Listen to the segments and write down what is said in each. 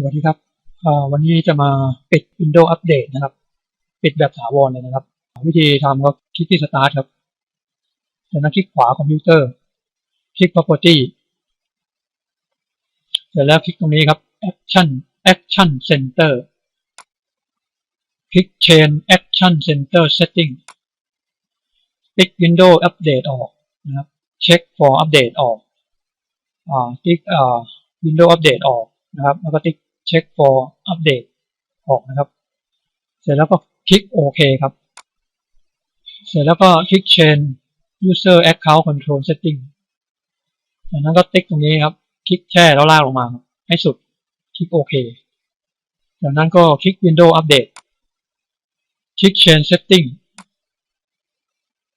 สวัสดีครับ วันนี้จะมาปิด Windows Update นะครับ ปิดแบบถาวรเลยนะครับ วิธีทำก็คลิกที่ Start ครับจากนั้นคลิกขวาคอมพิวเตอร์ คลิก Property เสร็จแล้วคลิกตรงนี้ครับ Action Action Center คลิก Change Action Center Setting ปิด Windows Update ออกนะครับ Check for Update ออกอ่าติ๊กอ่า Windows Update ออกนะครับแล้วก็ติ๊ก Check for Update ออกนะครับ เสร็จแล้วก็คลิกโอเคครับ เสร็จแล้วก็คลิก Change User Account Control Setting จากนั้นก็ติ๊กตรงนี้ครับ คลิกแช่แล้วลากลงมาครับให้สุด คลิกโอเค จากนั้นก็คลิก Windows Update คลิก Change Setting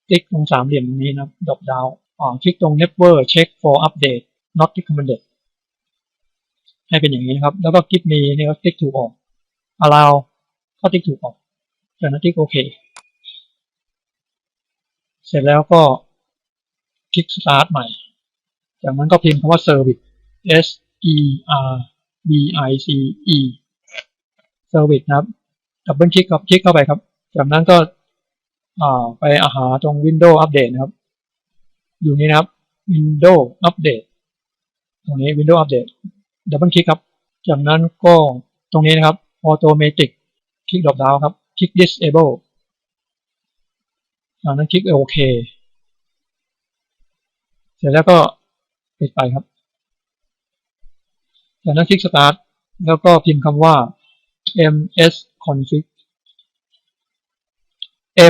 ติ๊กตรงสามเหลี่ยมตรงนี้นะดรอปดาวอ่าคลิกตรง Never Check for Update Not Recommended ให้เป็นอย่างนี้นะครับ แล้วก็คลิกมีนี่ก็ติ๊กถูกออก allow ก็ติ๊กถูกออกจากนั้นติ๊กโอเค เสร็จแล้วก็คลิก start ใหม่ จากนั้นก็พิมพ์คำว่า service s e r v i c e service นะครับดับเบิลคลิกครับคลิกเข้าไปครับ จากนั้นก็อ่าไปอาหาตรง Windows Update นะครับ อยู่นี้นะครับ Windows Update ตรงนี้ Windows Update ดับเบิลคลิกครับ จากนั้นก็ตรงนี้นะครับ Automatic คลิกดรอปดาวครับ คลิก Disable จากนั้นคลิกโอเคเสร็จแล้วก็ปิดไปครับ จากนั้นคลิก Start แล้วก็พิมพ์คำว่า ms config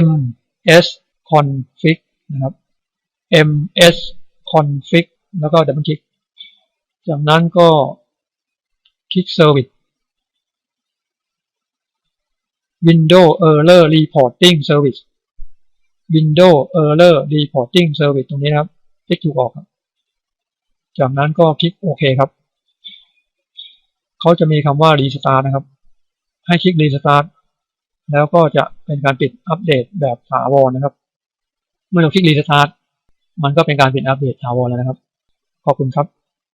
ms config นะครับ ms config แล้วก็ดับเบิลคลิก จากนั้นก็ คลิก Service Windows Error Reporting Service Windows Error Reporting Service ตรงนี้นะครับ คลิกถูกออกครับ จากนั้นก็คลิกโอเคครับ เขาจะมีคำว่า Restart นะครับ ให้คลิก Restart แล้วก็จะเป็นการปิดอัปเดตแบบถาวรนะครับ เมื่อเราคลิก Restart มันก็เป็นการปิดอัปเดตถาวรแล้วนะครับ ขอบคุณครับ